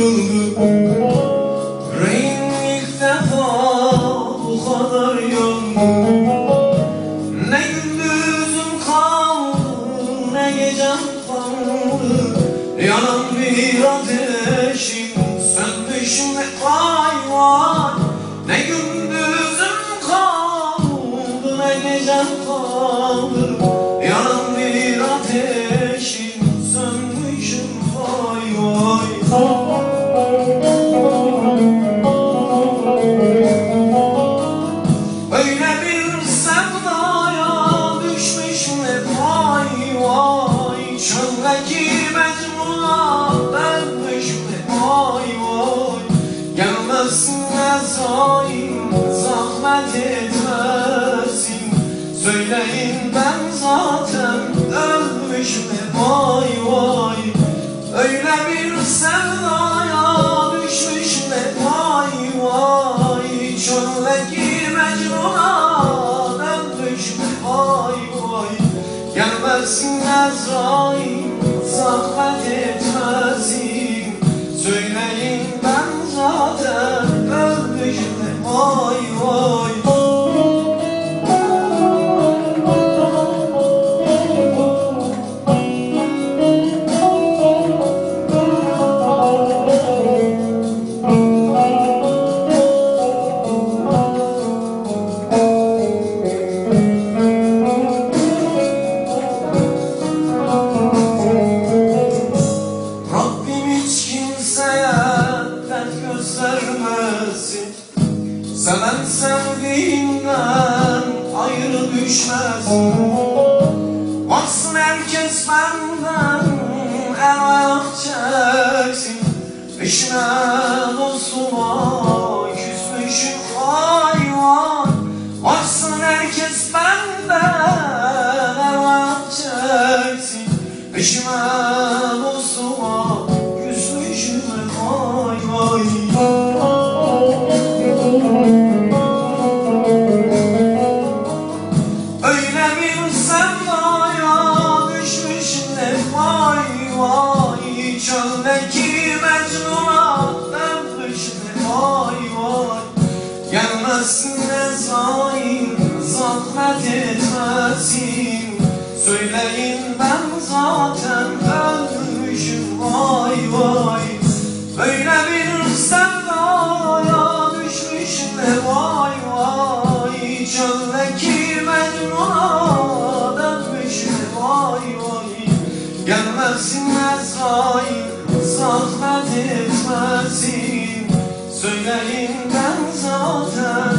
yıldı Yüreğim ilk defa bu kadar yandı Ne gündüzüm kaldı ne gecem kaldı Yanan bir ateşim sönmüş ne ay vay. Ne gündüzüm kaldı ne gecem kaldı Yanan bir ateşim sönmüş ay Öyle bir sevdaya düşmüşüm hep. Vay vay. Çöldeki mecnuna dönmüşüm hep. Vay vay. Gelmesin zalim zahmet etmesin. Söyleyin ben zaten ölmüşüm hep. Vay vay Gelmesin zalim Seven sevdiğinden ayrı düşmesin Baksın herkes benden ayak çeksin. Peşime dostuma küsmüşüm hayvan. Baksın herkes benden ayak çeksin. Peşime Gelmesin de zalim zahmet etmesin. Söyleyin ben zaten ölmüşüm vay vay. Böyle bir sevdaya düşmüşüm de vay vay. Çöldeki mecnuna dönmüşüm vay vay. Gelmesin Ezrail zahmet etmesin. Söyleyin ben zaten